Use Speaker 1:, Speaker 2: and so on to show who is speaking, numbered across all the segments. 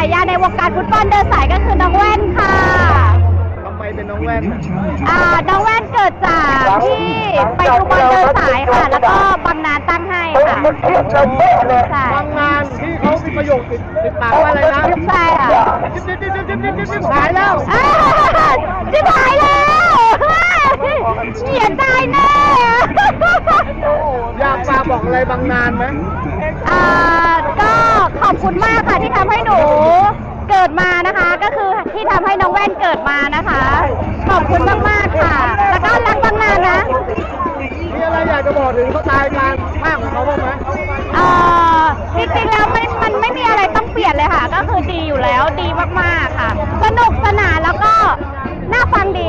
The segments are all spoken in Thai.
Speaker 1: ายาในวงการฟุตบอลเดินสายก็คือน้องแว่นค่ะ
Speaker 2: ทำไมเป็นน้องแว่น
Speaker 1: อ่าน้องแว่นเกิดจากที่ไปดูบอลเดินสายค่ะ แล้วก็บางนานตั้งให้ค่ะใช่
Speaker 2: บางงานที่เขามีประโยคติดติดปากว่าอะไรนะ
Speaker 1: ใช่ค่ะ
Speaker 2: จิ๊บจิ๊บจิ๊บจิ๊บจิ๊บจิ๊บจิ๊บหายแล้ว
Speaker 1: อ้าวจิบหายแล้วเสียใจแน่
Speaker 2: อยากฝากบอกอะไรบางนานไหม
Speaker 1: อ่าก็ ขอบคุณมากค่ะที่ทำให้หนูเกิดมานะคะ ก็คือที่ทำให้น้องแว่นเกิดมานะคะ ขอบคุณมากๆค่ะ แล้วก็รักบางนานนะ
Speaker 2: มีอะไรอยากจะบอกถึงเขาตายการภาคของเขาบ้างไหม
Speaker 1: เอ่อจริงๆแล้วไม่มันไม่มีอะไรต้องเปลี่ยนเลยค่ะ ก็คือดีอยู่แล้วดีมากๆค่ะ สนุกสนานแล้วก็น่าฟังดี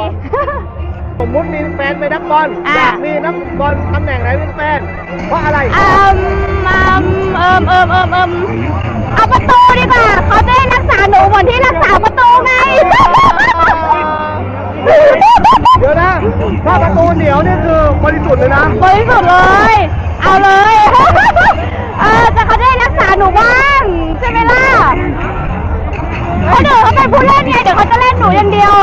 Speaker 2: สมมุติมีแฟนเป็นนักบอล
Speaker 1: อะ
Speaker 2: อยากมีนักบอลตำแหน่งไหนเป็นแฟน เพราะอะไร
Speaker 1: เอิมเอิมเอิมเอิมเอิม เหมือนที่รักษาประตูไง
Speaker 2: เดี๋ยวนะ ถ้าประตูเหนียวนี่คือบริสุทธิ์เลยนะ
Speaker 1: บริสุทธิ์เลย เอาเลย เออจะเขาจะได้รักษาหนูบ้างใช่ไหมล่ะเพราะเดี๋ยวเขาเป็นผู้เล่นไงเดี๋ยวเขาจะเล่นหนูอย่างเดียว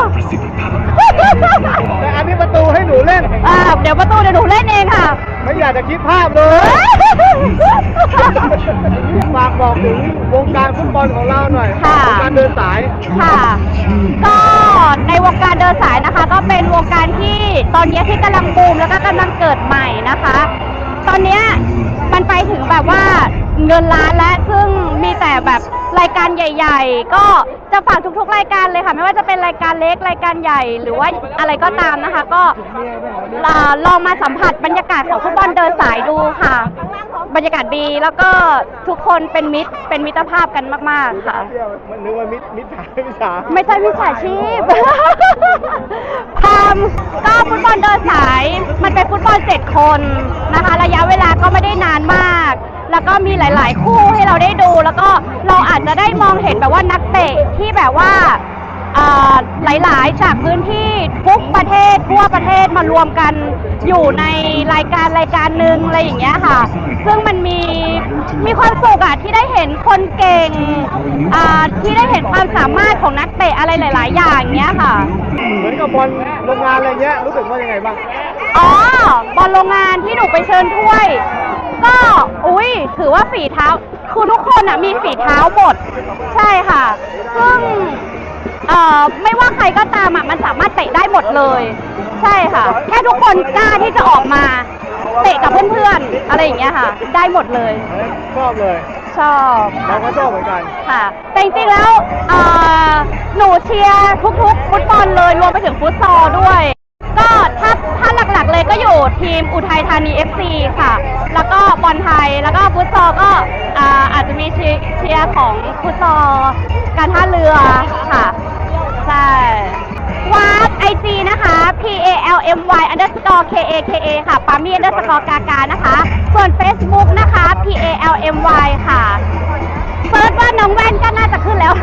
Speaker 2: แต่อันนี้ประตูให้หนูเล่น
Speaker 1: อ่าเดี๋ยวประตูเดี๋ยวหนูเล่นเองค่ะ
Speaker 2: ไม่อยากจะคิดภาพเลย ฝากบอกถึงวงการฟุตบอลของเราหน่อย
Speaker 1: ค่ะ
Speaker 2: วงการเดินสาย
Speaker 1: ค่ะ ก็ในวงการเดินสายนะคะ ก็เป็นวงการที่ตอนนี้ที่กำลังบูมแล้วก็กำลังเกิดใหม่นะคะ ตอนเนี้ยมันไปถึงแบบว่า เงินล้านและซึ่งมีแต่แบบรายการใหญ่ ๆ ก็จะฝากทุกๆ รายการเลยค่ะ ไม่ว่าจะเป็นรายการเล็กรายการใหญ่ หรือว่าอะไรก็ตามนะคะ ก็เอ่อลองมาสัมผัสบรรยากาศของฟุตบอลเดินสายดูค่ะ บรรยากาศดีแล้วก็ทุกคนเป็นมิตรเป็นมิตรภาพกันมากๆค่ะ
Speaker 2: เที่ยวมันนึกว่ามิดมิดฉามิดฉา
Speaker 1: ไม่ใช่วิชาชีพ พามก็ฟุตบอลเดินสาย มันเป็นฟุตบอลเจ็ดคนนะคะ ระยะเวลาก็ไม่ได้นานมาก แล้วก็มีหลาย ๆ คู่ให้เราได้ดู แล้วก็เราอาจจะได้มองเห็นแบบว่านักเตะที่แบบว่าเอ่อหลาย ๆ จากพื้นที่ทุกประเทศทั่วประเทศมารวมกันอยู่ในรายการรายการหนึ่งอะไรอย่างเงี้ยค่ะ ซึ่งมันมีมีความสุขอะที่ได้เห็นคนเก่งอ่าที่ได้เห็นความสามารถของนักเตะอะไรหลาย ๆ อย่างเงี้ยค่ะ
Speaker 2: เหมือนกับบอลโรงงานอะไรเงี้ยรู้สึกว่ายังไงบ้าง
Speaker 1: อ๋อบอลโรงงานที่หนูไปเชิญถ้วย ก็อุ้ยถือว่าฝีเท้า คือทุกคนอะมีฝีเท้าหมด ใช่ค่ะ ซึ่งเอ่อไม่ว่าใครก็ตามอะมันสามารถเตะได้หมดเลย ใช่ค่ะ แค่ทุกคนกล้าที่จะออกมา เตะกับเพื่อนๆอะไรอย่างเงี้ยค่ะ ได้หมดเลย
Speaker 2: ชอบเลย
Speaker 1: ชอบ
Speaker 2: เราก็ชอบเหมือนกัน
Speaker 1: ค่ะ แต่จริงๆแล้วเอ่อหนูเชียร์ทุกๆฟุตบอลเลยรวมไปถึงฟุตซอลด้วย ก็ถ้าถ้าหลักๆเลยก็อยู่ทีมอุทัยธานี FC ค่ะ แล้วก็ จะมีเชียร์ของฟุตซอลการท่าเรือค่ะ ใช่วาร์ปไอจีนะคะ P A L M Y underscore K A K A ค่ะปามี่ underscore กากานะคะ ส่วน Facebook นะคะ P A L M Y ค่ะเซิร์ชว่าน้องแว่นก็น่าจะขึ้นแล้ว